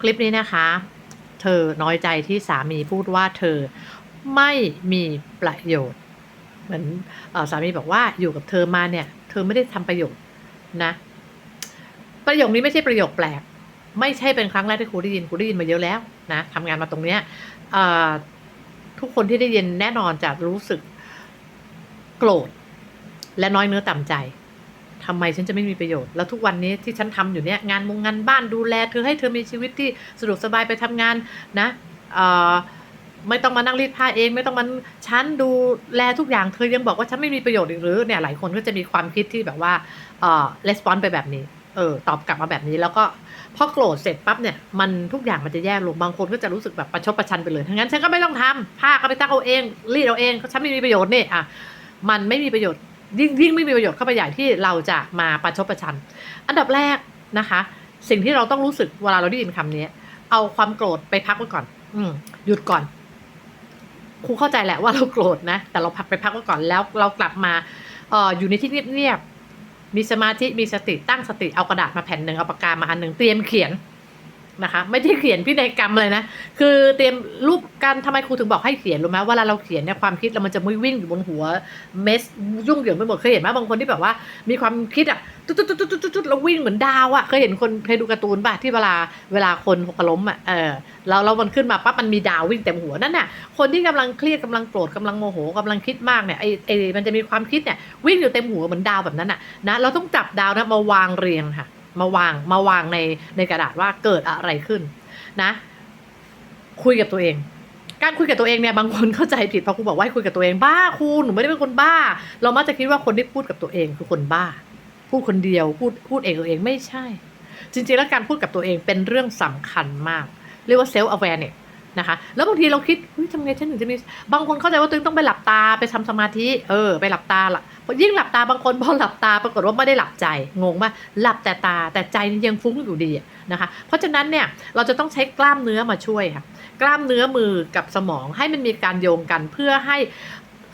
คลิปนี้นะคะ เธอน้อยใจที่สามีพูดว่าเธอไม่มีประโยชน์ เหมือนอสามีบอกว่าอยู่กับเธอมาเนี่ย เธอไม่ได้ทำประโยชน์นะ ประโยคนี้ไม่ใช่ประโยคแปลก ไม่ใช่เป็นครั้งแรกที่ครูได้ยินครูได้ยินมาเยอะแล้วนะทำงานมาตรงเนี้ยทุกคนที่ได้ยินแน่นอนจะรู้สึกโกรธและน้อยเนื้อต่ำใจ ทำไมฉันจะไม่มีประโยชน์ แล้วทุกวันนี้ที่ฉันทำอยู่เนี่ยงานมงงานบ้านดูแลเธอให้เธอมีชีวิตที่สะดวกสบายไปทำงานนะเออไม่ต้องมานั่งรีดผ้าเอง ไม่ต้องมาฉันดูแลทุกอย่างเธอยังบอกว่าฉันไม่มีประโยชน์อีกหรือเนี่ยหลายคนก็จะมีความคิดที่แบบว่าเอ่อレスปอนไปแบบนี้เออตอบกลับมาแบบนี้แล้วก็พอโกรธเสร็จปั๊บเนี่ยมันทุกอย่างมันจะแย่ลงบางคนก็จะรู้สึกแบบประชดประชันไปเลยทั้งนั้นฉันก็ไม่ต้องทำผ้าก็ไปซักเอาเองรีดเอาเองฉันไม่มีประโยชน์นี่อะมันไม่มีประโยชน์ ยิ่งยิ่งไม่มีประโยชน์เข้าไปใหญ่ที่เราจะมาประชดประชัน อันดับแรกนะคะ สิ่งที่เราต้องรู้สึกเวลาเราได้ยินคำนี้เอาความโกรธไปพักไว้ก่อน อืหยุดก่อนครูเข้าใจแหละว่าเราโกรธนะ แต่เราพักไปพักไว้ก่อนแล้วเรากลับมาเอ่ออยู่ในที่เงียบๆมีสมาธิมีสติตั้งสติเอากระดาษมาแผ่นหนึ่งเอาปากกามาอันหนึ่งเตรียมเขียน นะคะ ไม่ได้เขียนพินัยกรรมเลยนะ คือเตรียมรูปการทำไมครูถึงบอกให้เขียนรู้ไหมเวลาเราเขียนเนี่ยความคิดเรามันจะไม่ยวิ่งอยู่บนหัวเมสยุ่งเหยิงไปหมดเคยเห็นไหมบางคนที่แบบว่า มีความคิดอะตุ๊ดตุ๊ดตุ๊ดตุ๊ดตุ๊ดแล้ววิ่งเหมือนดาวอะเคยเห็นคนเคยดูการ์ตูนป่ะที่เวลาเวลาคนหกล้มอะเออแล้วเรามันขึ้นมาปั๊บมันมีดาววิ่งเต็มหัวนั่นน่ะคนที่กำลังเครียดกำลังโกรธกำลังโมโหกำลังคิดมากเนี่ยไอไอมันจะมีความคิดเนี่ยวิ่งอยู่เต็มหัวเหมือนดาวแบบนั้นน่ะนะเราต้องจับดาวนะมาวางเรียงค่ะ มาวางมาวางในในกระดาษว่าเกิดอะไรขึ้นนะ คุยกับตัวเอง การคุยกับตัวเองเนี่ยบางคนเข้าใจผิดพอครูบอกว่าให้คุยกับตัวเองบ้าครูหนูไม่ได้เป็นคนบ้า เรามักจะคิดว่าคนที่พูดกับตัวเองคือคนบ้า พูดคนเดียวพูดพูดเองตัวเองไม่ใช่ จริงๆแล้วการพูดกับตัวเองเป็นเรื่องสำคัญมาก เรียกว่า self awareness นะคะแล้วบางทีเราคิดทำไงฉันถึงจะมีบางคนเข้าใจว่าตัวเองต้องไปหลับตาไปทำสมาธิเออไปหลับตาละ ยิ่งหลับตาบางคนพอหลับตาปรากฏว่าไม่ได้หลับใจงงป่ะหลับแต่ตาแต่ใจยังฟุ้งอยู่ดีนะคะ เพราะฉะนั้นเนี่ยเราจะต้องใช้กล้ามเนื้อมาช่วยค่ะกล้ามเนื้อมือกับสมองให้มันมีการโยงกันเพื่อให้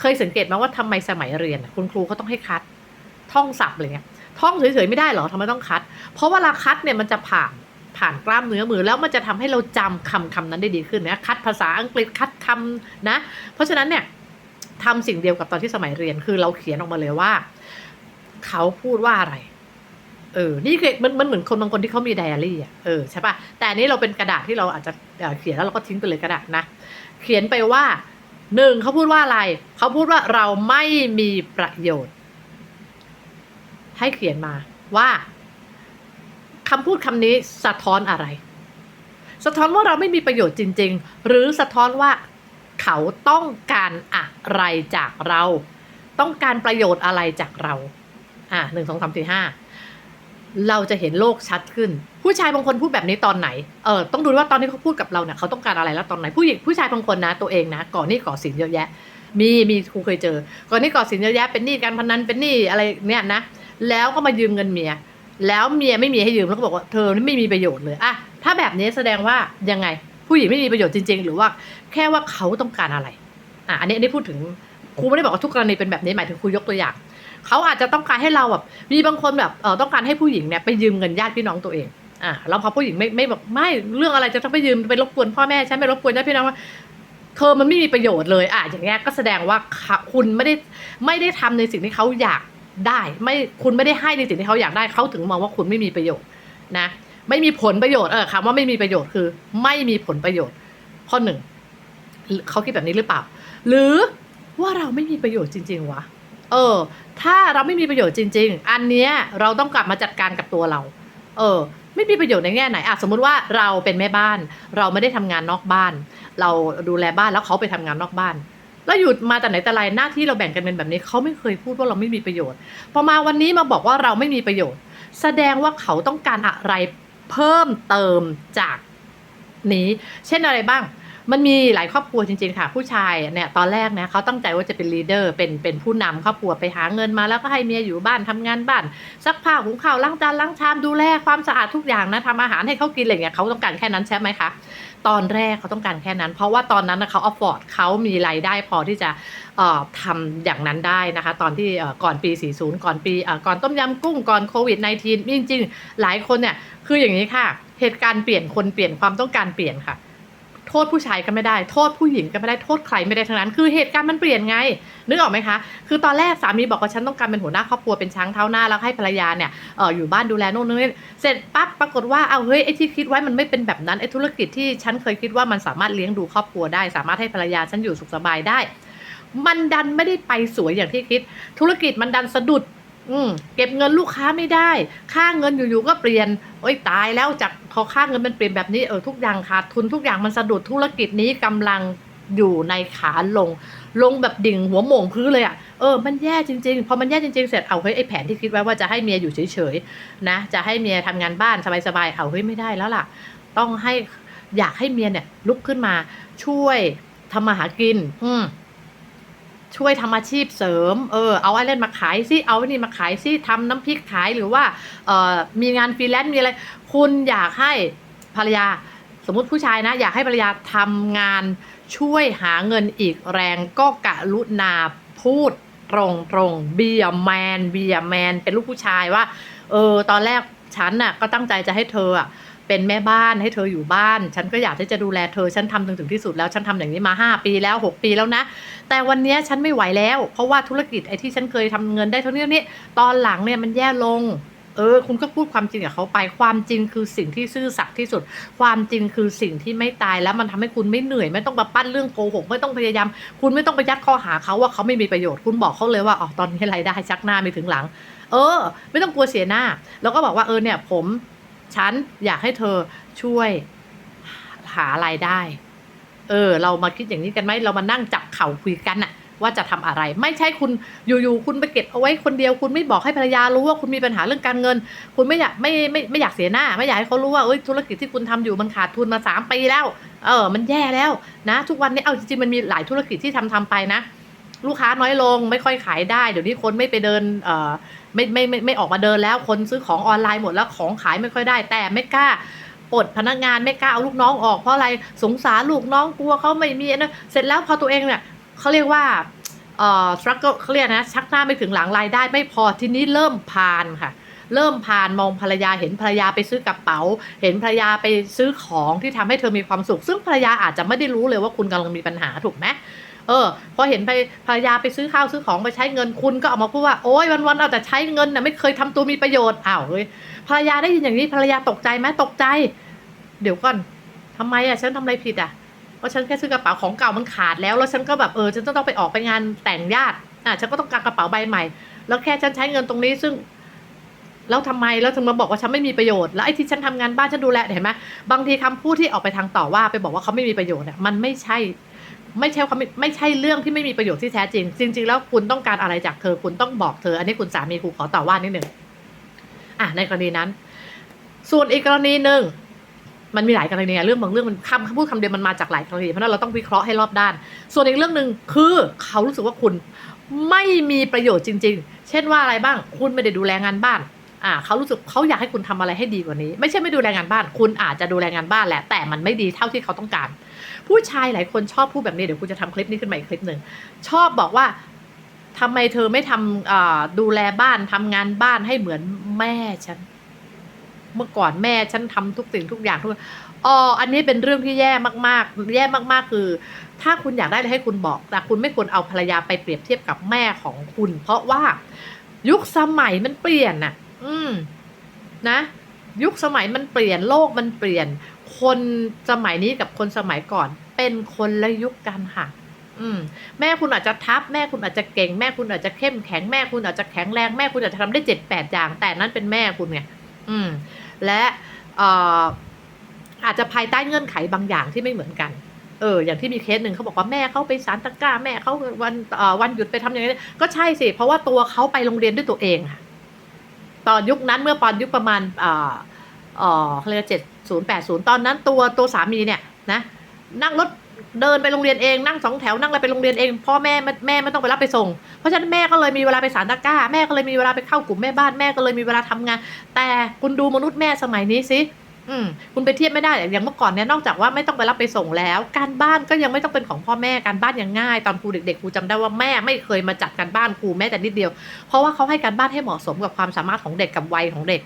เคยสังเกตไหมว่าทำไมสมัยเรียนคุณครูเขาต้องให้คัด ท่องศัพท์อะไรเงี้ยท่องเฉยๆไม่ได้เหรอทำไมต้องคัด เพราะเวลาคัดเนี่ยมันจะผ่านผ่านกล้ามเนื้อมือแล้วมันจะทำให้เราจำคำคำนั้นได้ดีขึ้นนะคัดภาษาอังกฤษคัดคำนะ เพราะฉะนั้นเนี่ย ทำสิ่งเดียวกับตอนที่สมัยเรียนคือเราเขียนออกมาเลยว่า เขาพูดว่าอะไร เออ นี่คือมันมันเหมือนคนบางคนที่เขามีไดอารี่อะเออใช่ปะแต่อันนี้เราเป็นกระดาษที่เราอาจจะเอ่อเขียนแล้วเราก็ทิ้งไปเลยกระดาษนะ เขียนไปว่าหนึ่งเขาพูดว่าอะไร เขาพูดว่าเราไม่มีประโยชน์ ให้เขียนมาว่าคำพูดคำนี้สะท้อนอะไร สะท้อนว่าเราไม่มีประโยชน์จริง ๆ หรือสะท้อนว่า เขาต้องการอะไรจากเรา ต้องการประโยชน์อะไรจากเรา อะหนึ่งสองสามสี่ห้าเราจะเห็นโลกชัดขึ้น ผู้ชายบางคนพูดแบบนี้ตอนไหน เออต้องดูว่าตอนที่เขาพูดกับเราเนี่ยเขาต้องการอะไรแล้วตอนไหน ผู้หญิงผู้ชายบางคนนะตัวเองนะก่อนนี้ก่อสินเยอะแยะ มีมีครูเคยเจอ ก่อนนี้ก่อสินเยอะแยะเป็นหนี้การพนันเป็นหนี้อะไรเนี่ยนะแล้วก็มายืมเงินเมีย แล้วเมียไม่มีให้ยืมแล้วก็บอกว่าเธอนี่ไม่มีประโยชน์เลยอะถ้าแบบนี้แสดงว่ายังไง ผู้หญิงไม่มีประโยชน์จริง ๆ หรือว่าแค่ว่าเขาต้องการอะไรอะอันนี้อันนี้พูดถึงครูไม่ได้บอกว่าทุกกรณีเป็นแบบนี้หมายถึงครูยกตัวอย่างเขาอาจจะต้องการให้เราแบบมีบางคนแบบเออต้องการให้ผู้หญิงเนี่ยไปยืมเงินญาติพี่น้องตัวเองอะแล้วพอผู้หญิงไม่ไม่บอกไม่เรื่องอะไรจะต้องไปยืมไปรบกวนพ่อแม่ฉันไปรบกวนญาติพี่น้องว่าเธอมันไม่มีประโยชน์เลยอะอย่างเงี้ยก็แสดงว่าเขาคุณไม่ได้ไม่ได้ทำในสิ่งที่เขาอยากได้ ไม่คุณไม่ได้ให้ในสิ่งที่เขาอยากได้เขาถึงมองว่าคุณไม่มีประโยชน์นะ ไม่มีผลประโยชน์เออคำว่าไม่มีประโยชน์คือ ไม่มีผลประโยชน์ ข้อหนึ่งเขาคิดแบบนี้หรือเปล่า หรือว่าเราไม่มีประโยชน์จริง ๆวะเออ ถ้าเราไม่มีประโยชน์จริง ๆ อันเนี้ยเราต้องกลับมาจัดการกับตัวเรา เออ ไม่มีประโยชน์ในแง่ไหนอะสมมุติว่าเราเป็นแม่บ้าน เราไม่ได้ทำงานนอกบ้าน เราดูแลบ้านแล้วเขาไปทำงานนอกบ้านแล้วหยุดมาแต่ไหนแต่ไรหน้าที่เราแบ่งกันเป็นแบบนี้เขาไม่เคยพูดว่าเราไม่มีประโยชน์พอมาวันนี้มาบอกว่าเราไม่มีประโยชน์ แสดงว่าเขาต้องการอะไร เพิ่มเติมจากนี้ เช่นอะไรบ้าง มันมีหลายครอบครัวจริงๆค่ะ ผู้ชายเนี่ยตอนแรกนะเขาตั้งใจว่าจะเป็นลีดเดอร์เป็นเป็นผู้นำครอบครัวไปหาเงินมาแล้วก็ให้เมียอยู่บ้านทำงานบ้านซักผ้าหุงข้าวล้างจานล้างชามดูแลความสะอาดทุกอย่างนะทำอาหารให้เขากินอะไรอย่างเงี้ยเขาต้องการแค่นั้นใช่ไหมคะตอนแรกเขาต้องการแค่นั้น เพราะว่าตอนนั้นนะเขาออฟฟอร์ดเขามีรายได้พอที่จะเอ่อทำอย่างนั้นได้นะคะ ตอนที่ก่อนปี 40 ก่อนปีก่อนต้มยำกุ้งก่อนโควิด -19 จริงๆ หลายคนเนี่ยคืออย่างนี้ค่ะ เหตุการณ์เปลี่ยนคนเปลี่ยนความต้องการเปลี่ยนค่ะ โทษผู้ชายก็ไม่ได้ โทษผู้หญิงก็ไม่ได้ โทษใครไม่ได้ทั้งนั้น คือเหตุการณ์มันเปลี่ยนไง นึกออกไหมคะ คือตอนแรกสามีบอกว่าฉันต้องการเป็นหัวหน้าครอบครัวเป็นช้างเท้าหน้าแล้วให้ภรรยาเนี่ยเอออยู่บ้านดูแลโน่นนี่เสร็จปั๊บปรากฏว่าเอาเฮ้ยไอ้ที่คิดไว้มันไม่เป็นแบบนั้นไอ้ธุรกิจที่ฉันเคยคิดว่ามันสามารถเลี้ยงดูครอบครัวได้ สามารถให้ภรรยาฉันอยู่สุขสบายได้ มันดันไม่ได้ไปสวยอย่างที่คิด ธุรกิจมันดันสะดุด อืมเก็บเงินลูกค้าไม่ได้ ค่าเงินอยู่ๆก็เปลี่ยน โอ้ยตายแล้วจากพอค่าเงินมันเปลี่ยนแบบนี้เออทุกอย่างขาดทุนทุกอย่างมันสะดุดธุรกิจนี้กำลังอยู่ในขาลง ลงแบบดิ่งหัวโหม่งพื้นเลยอะ่ะเออมันแย่จริงๆ พอมันแย่จริงๆ เสร็จเอาเฮ้ยไอแผนที่คิดไว้ว่าจะให้เมียอยู่เฉยๆนะจะให้เมียทำงานบ้านสบายๆเอาเฮ้ยไม่ได้แล้วล่ะ ต้องให้อยากให้เมียเนี่ยลุกขึ้นมาช่วยทำมาหากิน อืม ช่วยทำอาชีพเสริม เออ เอาไอะไรมาขายซิ เอาไอ้นี่มาขายซิทำน้ำพริกขายหรือว่าเอ่อมีงานฟรีแลนซ์มีอะไร คุณอยากให้ภรรยา สมมติผู้ชายนะ อยากให้ภรรยาทำงานช่วยหาเงินอีกแรงก็กะลุนาพูดตรงตรงเบียแมนเบียแมนเป็นลูกผู้ชายว่า เออ ตอนแรกฉันน่ะก็ตั้งใจจะให้เธออะ เป็นแม่บ้านให้เธออยู่บ้าน ฉันก็อยากที่จะดูแลเธอ ฉันทำถึงถึงที่สุดแล้ว ฉันทำอย่างนี้มา 5 ปีแล้ว 6 ปีแล้วนะ แต่วันนี้ฉันไม่ไหวแล้ว เพราะว่าธุรกิจไอ้ที่ฉันเคยทำเงินได้เท่านี้นี้ตอนหลังเนี่ยมันแย่ลง เออ คุณก็พูดความจริงกับเขาไป ความจริงคือสิ่งที่ซื่อสัตย์ที่สุด ความจริงคือสิ่งที่ไม่ตายแล้วมันทำให้คุณไม่เหนื่อย ไม่ต้องมาปั้นเรื่องโกหก ไม่ต้องพยายาม คุณไม่ต้องไปยัดข้อหาเขาว่าเขาไม่มีประโยชน์ คุณบอกเขาเลยว่า อ๋อ ตอนนี้รายได้ชักหน้าไม่ถึงหลัง เออ ไม่ต้องกลัวเสียหน้า แล้วก็บอกว่า เออ เนี่ย ผม ฉันอยากให้เธอช่วยหารายได้ เออ เรามาคิดอย่างนี้กันไหมเรามานั่งจับเข่าคุยกันน่ะว่าจะทำอะไร ไม่ใช่คุณอยู่ๆคุณไปเก็บเอาไว้คนเดียว คุณไม่บอกให้ภรรยารู้ว่าคุณมีปัญหาเรื่องการเงิน คุณไม่อยากไม่ไม่ไม่อยากเสียหน้า ไม่อยากให้เขารู้ว่าเอ้ยธุรกิจที่คุณทำอยู่มันขาดทุนมาสามปีแล้ว เออ มันแย่แล้วนะ ทุกวันนี้เอาจริงๆมันมีหลายธุรกิจที่ทำทำไปนะ ลูกค้าน้อยลงไม่ค่อยขายได้ เดี๋ยวนี้คนไม่ไปเดินเอ่อ ไม่ไม่ไม่ไม่ออกมาเดินแล้วคนซื้อของออนไลน์หมดแล้วของขายไม่ค่อยได้ แต่ไม่กล้าปลดพนักงานไม่กล้าเอาลูกน้องออกเพราะอะไรสงสารลูกน้องกลัวเขาไม่มีนะเสร็จแล้วพอตัวเองเนี่ยเขาเรียกว่าเอ่อ struggle เขาเรียกนะชักหน้าไม่ถึงหลังรายได้ไม่พอทีนี้เริ่มพานค่ะเริ่มพานมองภรรยาเห็นภรรยาไปซื้อกระเป๋า เห็นภรรยาไปซื้อของที่ทำให้เธอมีความสุข ซึ่งภรรยาอาจจะไม่ได้รู้เลยว่าคุณกำลังมีปัญหาถูกไหม เออ พอเห็นไปภรรยาไปซื้อข้าวซื้อของไปใช้เงินคุณก็เอามาพูดว่าโอ๊ยวันๆเอาแต่ใช้เงินน่ะไม่เคยทำตัวมีประโยชน์อ้าวเฮ้ยภรรยาได้ยินอย่างนี้ภรรยาตกใจไหมตกใจ เดี๋ยวก่อนทำไมอะฉันทำอะไรผิดอะเพราะฉันแค่ซื้อกระเป๋าของเก่ามันขาดแล้วแล้วฉันก็แบบเออฉันต้องไปออกไปงานแต่งญาติอะฉันก็ต้องการกระเป๋าใบใหม่ แล้วแค่ฉันใช้เงินตรงนี้ซึ่งแล้วทำไมแล้วถึงมาบอกว่าฉันไม่มีประโยชน์แล้วไอ้ที่ฉันทำงานบ้านฉันดูแลเห็นไหมบางทีคำพูดที่ออกไปทางต่อว่าไปบอกว่าเขาไม่มีประโยชน์อะมันไม่ใช่ ไม่ใช่ความไม่ใช่เรื่องที่ไม่มีประโยชน์ที่แท้จริง จริง ๆ แล้วคุณต้องการอะไรจากเธอ คุณต้องบอกเธอ อันนี้คุณสามีครูขอต่อว่านิดหนึ่งอะในกรณีนั้น ส่วนอีกกรณีหนึ่งมันมีหลายกรณีอะเรื่องบางเรื่องมันคำพูดคำเดียวมันมาจากหลายกรณีเพราะนั้นเราต้องวิเคราะห์ให้รอบด้าน ส่วนอีกเรื่องหนึ่งคือเขารู้สึกว่าคุณไม่มีประโยชน์จริง ๆ เช่นว่าอะไรบ้าง คุณไม่ได้ดูแลงานบ้าน อ่าเขารู้สึกเขาอยากให้คุณทำอะไรให้ดีกว่านี้ ไม่ใช่ไม่ดูแลงานบ้าน คุณอาจจะดูแลงานบ้านแหละ แต่มันไม่ดีเท่าที่เขาต้องการ ผู้ชายหลายคนชอบพูดแบบนี้เดี๋ยวคุณจะทำคลิปนี้ขึ้นมาอีกคลิปหนึ่งชอบบอกว่าทำไมเธอไม่ทำอ่าดูแลบ้านทำงานบ้านให้เหมือนแม่ฉัน เมื่อก่อนแม่ฉันทำทุกสิ่งทุกอย่างทุกอ๋ออันนี้เป็นเรื่องที่แย่มากๆ แย่มากๆ คือ ถ้าคุณอยากได้อะไรให้คุณบอก แต่คุณไม่ควรเอาภรรยาไปเปรียบเทียบกับแม่ของคุณ เพราะว่ายุคสมัยมันเปลี่ยนน่ะ อืม นะ ยุคสมัยมันเปลี่ยนโลกมันเปลี่ยน คนสมัยนี้กับคนสมัยก่อน เป็นคนละยุคกันค่ะ อืม แม่คุณอาจจะทับ แม่คุณอาจจะเก่ง แม่คุณอาจจะเข้มแข็งแม่คุณอาจจะแข็งแรงแม่คุณอาจจะทำได้เจ็ดแปดอย่าง แต่นั้นเป็นแม่คุณไงอืม และเอ่ออาจจะภายใต้เงื่อนไขบางอย่างที่ไม่เหมือนกัน เออ อย่างที่มีเคสหนึ่งเขาบอกว่าแม่เขาไปสารตะกร้า แม่เขาวันวันหยุดไปทำอย่างนี้ ก็ใช่สิ เพราะว่าตัวเขาไปโรงเรียนด้วยตัวเองค่ะ ตอนยุคนั้นเมื่อตอนยุคประมาณเอ่อเอ่อเขาเรียกเจ็ดศูนย์แปดศูนย์ตอนนั้นตัวตัวสามีเนี่ยนะนั่งรถเดินไปโรงเรียนเองนั่งสองแถวนั่งอะไรไปโรงเรียนเองพ่อแม่แม่ไม่ต้องไปรับไปส่ง เพราะฉะนั้นแม่ก็เลยมีเวลาไปสารตะก้า แม่ก็เลยมีเวลาไปเข้ากลุ่มแม่บ้านแม่ก็เลยมีเวลาทำงาน แต่คุณดูมนุษย์แม่สมัยนี้สิ อืมคุณไปเทียบไม่ได้อย่างเมื่อก่อนเนี่ยนอกจากว่าไม่ต้องไปรับไปส่งแล้ว การบ้านก็ยังไม่ต้องเป็นของพ่อแม่การบ้านยังง่าย ตอนครูเด็กๆครูจำได้ว่าแม่ไม่เคยมาจัดการบ้านครูแม้แต่นิดเดียว เพราะว่าเขาให้การบ้านให้เหมาะสมกับความสามารถของเด็กกับวัยของเด็ก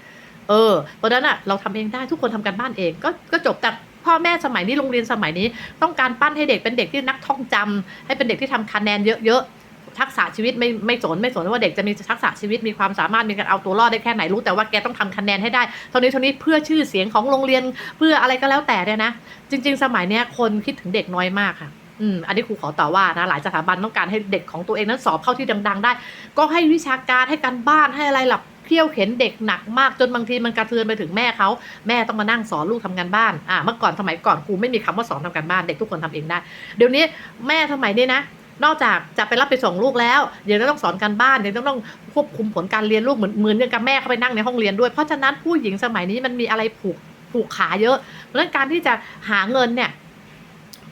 เออเพราะฉะนั้นอะเราทำเองได้ทุกคนทำกันบ้านเองก็ก็จบแต่พ่อแม่สมัยนี้โรงเรียนสมัยนี้ ต้องการปั้นให้เด็กเป็นเด็กที่นักท่องจำให้เป็นเด็กที่ทำคะแนนเยอะๆ ทักษะชีวิตไม่ไม่สนไม่สนว่าเด็กจะมีทักษะชีวิตมีความสามารถมีการเอาตัวรอดได้แค่ไหนรู้ แต่ว่าแกต้องทำคะแนนให้ได้เท่านี้เท่านี้เพื่อชื่อเสียงของโรงเรียนเพื่ออะไรก็แล้วแต่เนี่ยนะ จริง ๆ สมัยเนี้ยคนคิดถึงเด็กน้อยมากค่ะอืมอันนี้ครูขอต่อว่านะหลายสถาบันต้องการให้เด็กของตัวเองนั้นสอบเข้าที่ดัง ๆ ได้ ก็ให้วิชาการให้การบ้านให้อะไรหลับเขี่ยวเข็นเด็กหนักมากจนบางทีมันกระเทือนไปถึงแม่เขาแม่ต้องมานั่งสอนลูกทำงานบ้านอ่าเมื่อก่อนสมัยก่อนครูไม่มีคำว่าสอนทำการบ้านเด็กทุกคนทำเองได้ เดี๋ยวนี้แม่สมัยนี้นะ นอกจากจะไปรับไปส่งลูกแล้วเดี๋ยวก็ต้องสอนการบ้านเดี๋ยวต้องต้องควบคุมผลการเรียนลูกเหมือนเหมือนกับแม่เขาไปนั่งในห้องเรียนด้วย เพราะฉะนั้นผู้หญิงสมัยนี้มันมีอะไรผูกผูกขาเยอะเพราะฉะนั้นการที่จะหาเงินเนี่ย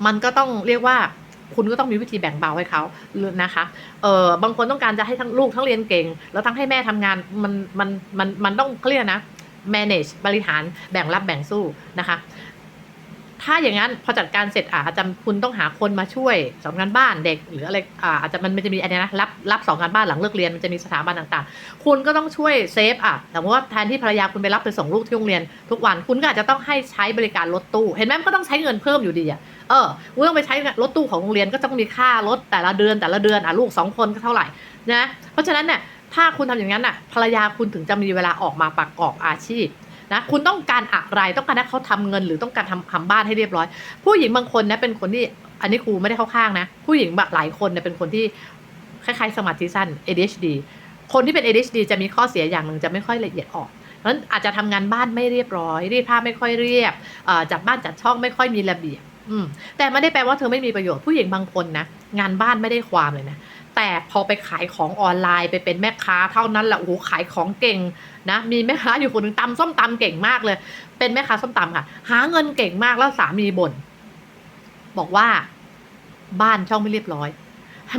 มันก็ต้องเรียกว่าคุณก็ต้องมีวิธีแบ่งเบาให้เขานะคะ เออบางคนต้องการจะให้ทั้งลูกทั้งเรียนเก่ง แล้วทั้งให้แม่ทำงาน มัน มัน มัน มันต้องเครียกนะ manage บริหารแบ่งรับแบ่งสู้นะคะ ถ้าอย่างนั้นพอจัดการเสร็จอาจจะคุณต้องหาคนมาช่วยสอนงานบ้านเด็ก หรืออะไรอาจจะมันมันจะมีอะไรนะรับรับสอนงานบ้านหลังเลิกเรียนมันจะมีสถาบันต่างๆ คุณก็ต้องช่วยเซฟอะแต่ว่าแทนที่ภรรยาคุณไปรับไปส่งลูกที่โรงเรียน ทุกวันคุณก็อาจจะต้องให้ใช้บริการรถตู้เห็นไหมมันก็ต้องใช้เงินเพิ่มอยู่ดีอะเออคุณต้องไปใช้รถตู้ของโรงเรียนก็ต้องมีค่ารถแต่ละเดือนแต่ละเดือนอะลูกสองคนก็เท่าไหร่นะเพราะฉะนั้นเนี่ยถ้าคุณทำอย่างนั้นอะภรรยาคุณถึงจะมีเวลาออกมาประกอบอาชีพ นะคุณต้องการอะไรต้องการให้เขาทำเงิน หรือต้องการทำทำบ้านให้เรียบร้อย ผู้หญิงบางคนนะเป็นคนที่อันนี้ครูไม่ได้เข้าข้างนะ ผู้หญิงแบบหลายคนเนี่ยเป็นคนที่คล้ายๆสมาธิสั้น ADHD คนที่เป็น ADHD จะมีข้อเสียอย่างหนึ่งจะไม่ค่อยละเอียดออกนั้นอาจจะทำงานบ้านไม่เรียบร้อยรีดผ้าไม่ค่อยเรียบจัดบ้านจัดช่องไม่ค่อยมีระเบียบแต่ไม่ได้แปลว่าเธอไม่มีประโยชน์ผู้หญิงบางคนนะงานบ้านไม่ได้ความเลยนะ แต่พอไปขายของออนไลน์ไปเป็นแม่ค้าเท่านั้นแหละโอ้โหขายของเก่งนะมีแม่ค้าอยู่คนหนึ่งตำส้มตำเก่งมากเลย เป็นแม่ค้าส้มตำค่ะ หาเงินเก่งมากแล้วสามีบ่นบอกว่าบ้านช่องไม่เรียบร้อย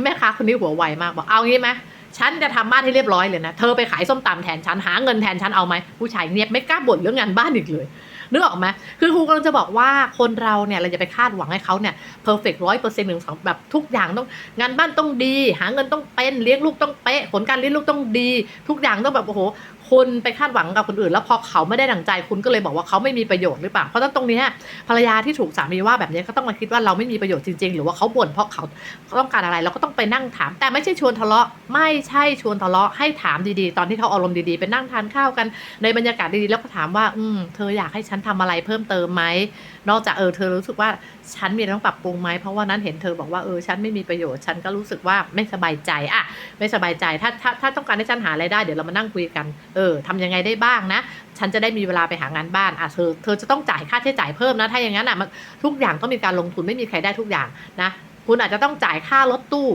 แม่ค้าคนนี้หัวไวมากบอกเอางี้ไหม ฉันจะทำบ้านให้เรียบร้อยเลยนะ เธอไปขายส้มตำแทนฉันหาเงินแทนฉันเอาไหมผู้ชายเนียบไม่กล้าบ่นเรื่องงานบ้านอีกเลยนึกออกไหมคือครูกำลังจะบอกว่าคนเราเนี่ยเราจะไปคาดหวังให้เขาเนี่ยเพอร์เฟกต์ร้อยเปอร์เซ็นต์หนึ่งสองแบบทุกอย่างต้องงานบ้านต้องดี หาเงินต้องเป็นเลี้ยงลูกต้องเป๊ะผลการเลี้ยงลูกต้องดี ทุกอย่างต้องแบบโอ้โห คุณไปคาดหวังกับคนอื่น แล้วพอเขาไม่ได้ดังใจคุณก็เลยบอกว่าเขาไม่มีประโยชน์หรือเปล่าเพราะนั้นตรงนี้ภรรยาที่ถูกสามีว่าแบบนี้ก็ต้องมาคิดว่าเราไม่มีประโยชน์จริง ๆ หรือว่าเขาบ่นเพราะเขาต้องการอะไรเราก็ต้องไปนั่งถาม แต่ไม่ใช่ชวนทะเลาะ ไม่ใช่ชวนทะเลาะให้ถามดีๆ ตอนที่เขาอารมณ์ดีๆไปนั่งทานข้าวกัน ในบรรยากาศดีๆแล้วก็ถามว่า อืมเธออยากให้ฉันทำอะไรเพิ่มเติมไหม นอกจากเออเธอรู้สึกว่าฉันมีต้องปรับปรุงไหมเพราะว่านั้นเห็นเธอบอกว่าเออฉันไม่มีประโยชน์ฉันก็รู้สึกว่าไม่สบายใจอะไม่สบายใจถ้าถ้าถ้าต้องการให้ฉันหาอะไรายได้เดี๋ยวเรามานั่งคุยกันเออทำยังไงได้บ้างนะ ฉันจะได้มีเวลาไปหางานบ้านอะเธอเธอจะต้องจ่ายค่าใช้จ่ายเพิ่มนะถ้าอย่างนั้นอะมันทุกอย่างต้องมีการลงทุนไม่มีใครได้ทุกอย่างนะคุณอาจจะต้องจ่ายค่ารถตู้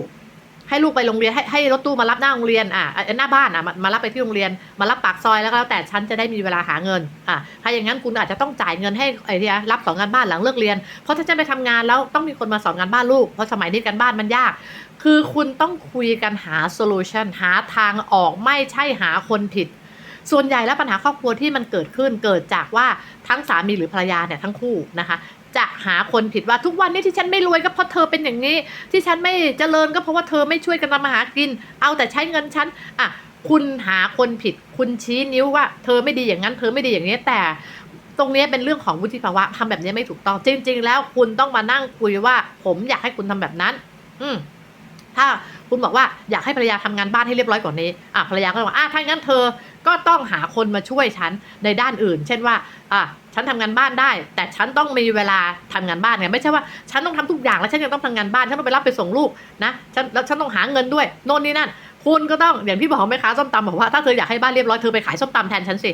ให้ลูกไปโรงเรียนให้ให้รถตู้มารับหน้าโรงเรียนอะหน้าบ้านอะมามารับไปที่โรงเรียนมารับปากซอยแล้วก็แล้วแต่ฉันจะได้มีเวลาหาเงินอะถ้าอย่างนั้นคุณอาจจะต้องจ่ายเงินให้ไอ้ที่รับสอนงานบ้านหลังเลิกเรียน เพราะถ้าฉันไปทำงานแล้วต้องมีคนมาสอนงานบ้านลูกเพราะสมัยนี้กันบ้านมันยาก คือคุณต้องคุยกันหาโซลูชันหาทางออกไม่ใช่หาคนผิดส่วนใหญ่แล้วปัญหาครอบครัวที่มันเกิดขึ้นเกิดจากว่าทั้งสามีหรือภรรยาเนี่ยทั้งคู่นะคะ จะหาคนผิดว่าทุกวันนี้ที่ฉันไม่รวยก็เพราะเธอเป็นอย่างนี้ ที่ฉันไม่เจริญก็เพราะว่าเธอไม่ช่วยกันทำมาหากิน เอาแต่ใช้เงินฉันอะคุณหาคนผิด คุณชี้นิ้วว่า เธอไม่ดีอย่างนั้น เธอไม่ดีอย่างนี้แต่ ตรงนี้เป็นเรื่องของวุฒิภาวะทำแบบนี้ไม่ถูกต้อง จริง ๆ แล้วคุณต้องมานั่งคุยว่า ผมอยากให้คุณทำแบบนั้น อืมถ้าคุณบอกว่าอยากให้ภรรยาทำงานบ้านให้เรียบร้อยกว่านี้อะภรรยาก็บอกอะถ้างั้นเธอ ก็ต้องหาคนมาช่วยฉันในด้านอื่น เช่นว่าอะฉันทำงานบ้านได้ แต่ฉันต้องมีเวลาทำงานบ้านไงไม่ใช่ว่าฉันต้องทำทุกอย่างแล้วฉันยังต้องทำงานบ้านฉันต้องไปรับไปส่งลูกนะฉันแล้วฉันต้องหาเงินด้วยโน่นนี่นั่น คุณก็ต้องอย่างที่บอกแม่ค้าส้มตำบอกว่าถ้าเธออยากให้บ้านเรียบร้อยเธอไปขายส้มตำแทนฉันสิ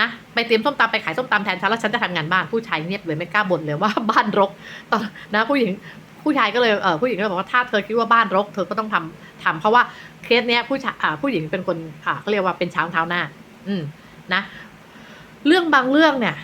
นะไปเตรียมส้มตำไปขายส้มตำแทนฉันแล้วฉันจะทำงานบ้านผู้ชายเงียบเลยไม่กล้าบ่นเลยว่าบ้านรกตอนนะผู้หญิง ผู้ชายก็เลยเออผู้หญิงก็เลยบอกว่าถ้าเธอคิดว่าบ้านรก เธอก็ต้องทำทำเพราะว่าเคสเนี้ยผู้ชายผู้หญิงเป็นคนอ่าเขาเรียกว่าเป็นช้างเท้าหน้า อืมนะ เรื่องบางเรื่องเนี่ย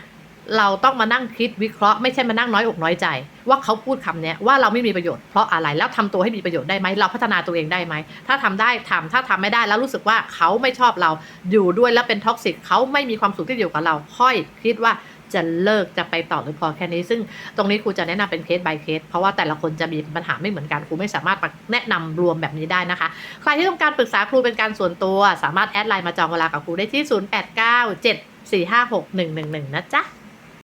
เราต้องมานั่งคิดวิเคราะห์ไม่ใช่มานั่งน้อยอกน้อยใจ ว่าเขาพูดคำเนี้ยว่าเราไม่มีประโยชน์เพราะอะไรแล้วทำตัวให้มีประโยชน์ได้ไหมเราพัฒนาตัวเองได้ไหมถ้าทำได้ทำถ้าทำไม่ได้แล้วรู้สึกว่าเขาไม่ชอบเราอยู่ด้วยแล้วเป็นท็อกซิกเขาไม่มีความสุขที่อยู่กับเรา ค่อยคิดว่า จะเลิกจะไปต่อหรือพอแค่นี้ ซึ่งตรงนี้ครูจะแนะนำเป็นเคส by เคส เพราะว่าแต่ละคนจะมีปัญหาไม่เหมือนกันครูไม่สามารถแนะนำรวมแบบนี้ได้นะคะ ใครที่ต้องการปรึกษาครูเป็นการส่วนตัว สามารถแอดไลน์มาจองเวลากับครูได้ที่ 0897456111 นะจ๊ะ